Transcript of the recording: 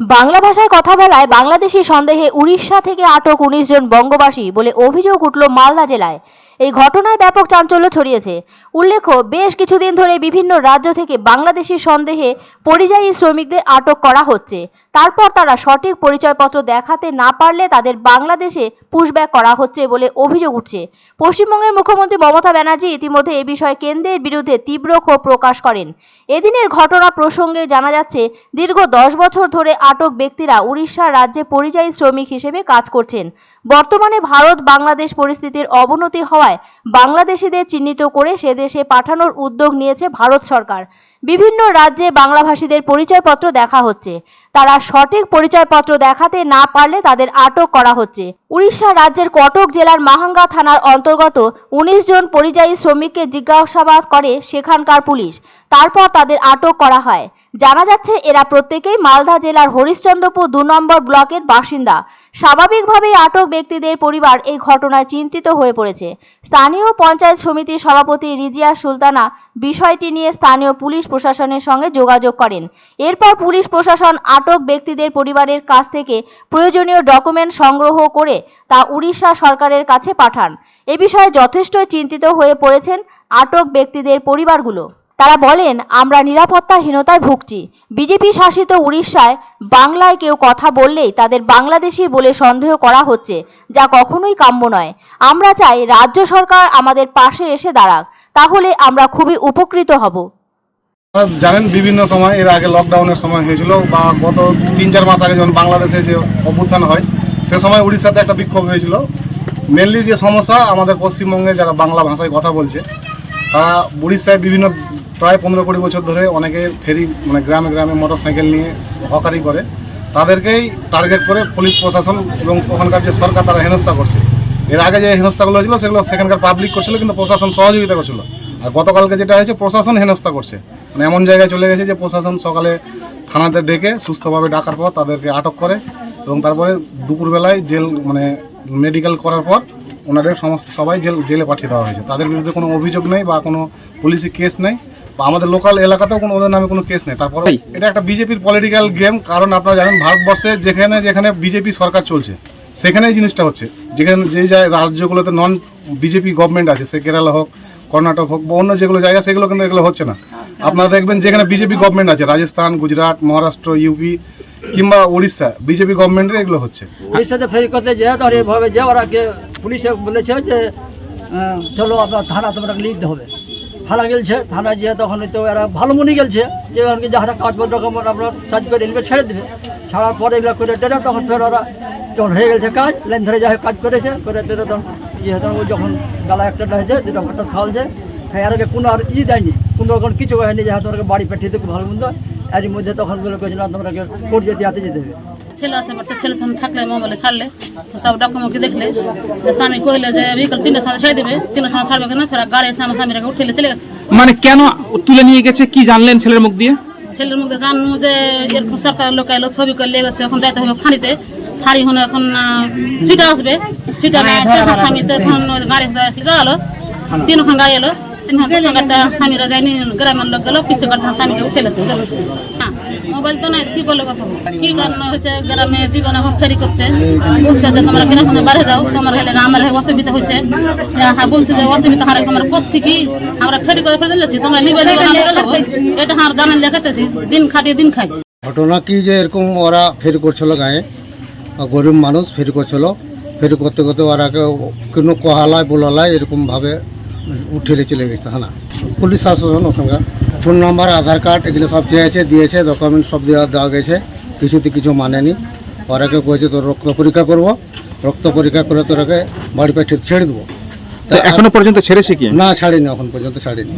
বাংলা ভাষায় কথা বলায় বাংলাদেশি সন্দেহে উড়িষ্যা থেকে আটক উনিশ জন বঙ্গবাসী বলে অভিযোগ উঠল মালদা জেলায়। এই ঘটনায় ব্যাপক চাঞ্চল্য ছড়িয়েছে। উল্লেখ্য, বেশ কিছুদিন ধরে বিভিন্ন রাজ্য থেকে বাংলাদেশি সন্দেহে পরিযায়ী শ্রমিকদের আটক করা হচ্ছে। তারপর তারা সঠিক পরিচয়পত্র দেখাতে না পারলে তাদের বাংলাদেশে পুশব্যাক করা হচ্ছে বলে অভিযোগ উঠছে। পশ্চিমবঙ্গের মুখ্যমন্ত্রী মমতা ব্যানার্জি ইতিমধ্যে এ বিষয়ে কেন্দ্রের বিরুদ্ধে তীব্র ক্ষোভ প্রকাশ করেন। এদিনের ঘটনা প্রসঙ্গে জানা যাচ্ছে, দীর্ঘ দশ বছর ধরে আটক ব্যক্তিরা উড়িষ্যা রাজ্যে পরিযায়ী শ্রমিক হিসেবে কাজ করছেন। বর্তমানে ভারত বাংলাদেশ পরিস্থিতির অবনতি হওয়ায় বাংলাদেশিদের চিহ্নিত করে সে দেশে পাঠানোর উদ্যোগ নিয়েছে ভারত সরকার। বিভিন্ন রাজ্যে বাংলাভাষীদের পরিচয়পত্র দেখা হচ্ছে। তারা সঠিক পরিচয়পত্র দেখাতে না পারলে তাদের আটক করা হচ্ছে। উড়িষ্যা রাজ্যের কটক জেলার মাহাঙ্গা থানার অন্তর্গত উনিশ জন পরিযায়ী শ্রমিককে জিজ্ঞাসাবাদ করে সেখানকার পুলিশ। তারপর তাদের আটক করা হয়। জানা যাচ্ছে, এরা প্রত্যেকেই মালদা জেলার হরিশ্চন্দ্রপুর দু নম্বর ব্লকের বাসিন্দা। স্বাভাবিকভাবেই আটক ব্যক্তিদের পরিবার এই ঘটনায় চিন্তিত হয়ে পড়েছে। স্থানীয় পঞ্চায়েত সমিতির সভাপতি রিজিয়া সুলতানা বিষয়টি নিয়ে স্থানীয় পুলিশ প্রশাসনের সঙ্গে যোগাযোগ করেন। এরপর পুলিশ প্রশাসন আটক ব্যক্তিদের পরিবারের কাছ থেকে প্রয়োজনীয় ডকুমেন্ট সংগ্রহ করে তা উড়িষ্যা সরকারের কাছে পাঠান। এ বিষয়ে যথেষ্ট চিন্তিত হয়ে পড়েছেন আটক ব্যক্তিদের পরিবারগুলো। তারা বলেন, আমরা নিরাপত্তাহীনতায় ভুগছি। বিজেপি শাসিত উড়িষ্যায় বাংলায় কেউ কথা বললেই তাদের বাংলাদেশি বলে সন্দেহ করা হচ্ছে, যা কখনোই কাম্য নয়। আমরা চাই রাজ্য সরকার আমাদের পাশে এসে দাঁড়াক, তাহলে আমরা খুবই উপকৃত হব। জানেন, বিভিন্ন সময় এর আগে লকডাউনের সময় হয়েছিল বা গত তিন চার মাস আগে যখন বাংলাদেশে যে অভ্যুত্থান হয়, সে সময় উড়িষ্যাতে একটা বিক্ষোভ হয়েছিল। মেনলি যে সমস্যা আমাদের পশ্চিমবঙ্গে যারা বাংলা ভাষায় কথা বলছে, তারা উড়িষ্যায় বিভিন্ন প্রায় পনেরো কুড়ি বছর ধরে অনেকে ফেরি মানে গ্রামে গ্রামে মোটর সাইকেল নিয়ে হকারি করে। তাদেরকেই টার্গেট করে পুলিশ, প্রশাসন এবং ওখানকার যে সরকার তারা হেনস্থা করছে। এর আগে যে হেনস্থাগুলো হয়েছিল সেগুলো সেখানকার পাবলিক করছিল, কিন্তু প্রশাসন সহযোগিতা করছিল। আর গতকালকে যেটা হয়েছে, প্রশাসন হেনস্থা করছে। মানে এমন জায়গায় চলে গেছে যে প্রশাসন সকালে থানাতে ডেকে সুস্থভাবে ডাকার পর তাদেরকে আটক করে এবং তারপরে দুপুরবেলায় জেল মানে মেডিকেল করার পর ওনাদের সমস্ত সবাই জেল, জেলে পাঠিয়ে দেওয়া হয়েছে। তাদের বিরুদ্ধে কোনো অভিযোগ নেই বা কোনো পুলিশি কেস নেই। বা আমাদের লোকাল এলাকাতেও কোনো ওদের নামে কোনো কেস নেই। তারপরে এটা একটা বিজেপির পলিটিক্যাল গেম কারণ আপনারা জানেন ভারতবর্ষে যেখানে যেখানে বিজেপি সরকার চলছে সেখানেই জিনিসটা হচ্ছে। যেখানে যে যায় রাজ্যগুলোতে নন বিজেপি গভর্নমেন্ট আছে সে কেরালা হোক কর্ণাটক হোক বা অন্য যেগুলো জায়গা সেগুলো কিন্তু এগুলো হচ্ছে না। আপনারা দেখবেন যেখানে বিজেপি গভর্নমেন্ট আছে রাজস্থান গুজরাট মহারাষ্ট্র ইউপি কিংবা উড়িষ্যা বিজেপি গভর্নমেন্টের এগুলো হচ্ছে। উড়িষ্যাতে ফেরি করতে যে আর এভাবে যে ওরা পুলিশে বলেছে যে চলো আপনার থানা তোমরা লিখতে হবে। থানা গেলছে ভাড়া যে তখন হয়তো এরা ভালো মনে গেলছে, যে কি যাহারা কাগজপত্র রকম আপনার চার্জ করে নেবে, ছেড়ে দেবে। ছাড়ার পরে এগুলো করে টেরে তখন ফের ওরা যখন হয়ে গেছে কাজ লাইন ধরে যা কাজ করেছে, করে টেরে তখন। ইয়ে তখন যখন গালা একটা হয়েছে দুটো হঠাৎ খাওয়ালছে। আর কোনো আর ই দেয়নি, কোনো রকম কিছু হয়নি যে হ্যাঁ বাড়ি পাঠিয়ে দেবে ভালো মন্দ। এর মধ্যে তখন বলে কেছিল তোমরা কোর্ট যেতে হাতে যেতে হবে। ছেলে আছে একটা ছেলে তখন থাকলে মোবাইলে ছাড়লে। সব ডকুমেন্ট দেখলে। স্বামী কইলে যে বিকাল তিনটার সময় ছেড়ে দেবে। তিনটার সময় ছাড়বে কেন? ফের গাড়ি এসে আমার স্বামীরাকে উঠেলে চলে গেছে। মানে কেন তুলে নিয়ে গেছে? কি জানলেন ছেলের মুখ দিয়ে? ছেলের মধ্যে জানব যে এরকম সরকার লোক এলো ছবি করে লেগে গেছে এখন যাইতে হবে ফাঁড়িতে। ফাঁড়ি হলে এখন সিটা আসবে। সিটা না আসলে আমার স্বামী তো এখন গাড়ি যাওয়ালো তিনখান গাড়ি এলো। উঠেলেছে হ্যাঁ মোবাইল তো নাই, কি হয়েছে? গ্রামে ফেরি করছে। তোমরা যাও অসুবিধা হ্যাঁ বলছে যে অসুবিধা কি? আমরা ফেরি তোমরা নিবে। এটা দিন খাটিয়ে দিন ঘটনা কি যে এরকম ওরা ফেরি করছিল গায়ে? গরিব মানুষ ফেরি করছিল। ফেরি করতে করতে ওরা কোনো কহালায়, বলালায় এরকমভাবে উঠে চলে গেছে হ্যাঁ পুলিশ শাসন ওখানকার। ফোন নাম্বার আধার কার্ড এগুলো সব চেয়েছে দিয়েছে ডকুমেন্ট সব দেওয়া দেওয়া গেছে। কিছুতে কিছু মানেনি। ওরাকে কয়েছে তোর রক্ত পরীক্ষা করব। রক্ত পরীক্ষা করে তোরাকে বাড়ি পাঠিয়ে ছেড়ে দেবো। এখনও পর্যন্ত ছেড়েছে কি? না ছাড়িনি এখন পর্যন্ত ছাড়িনি।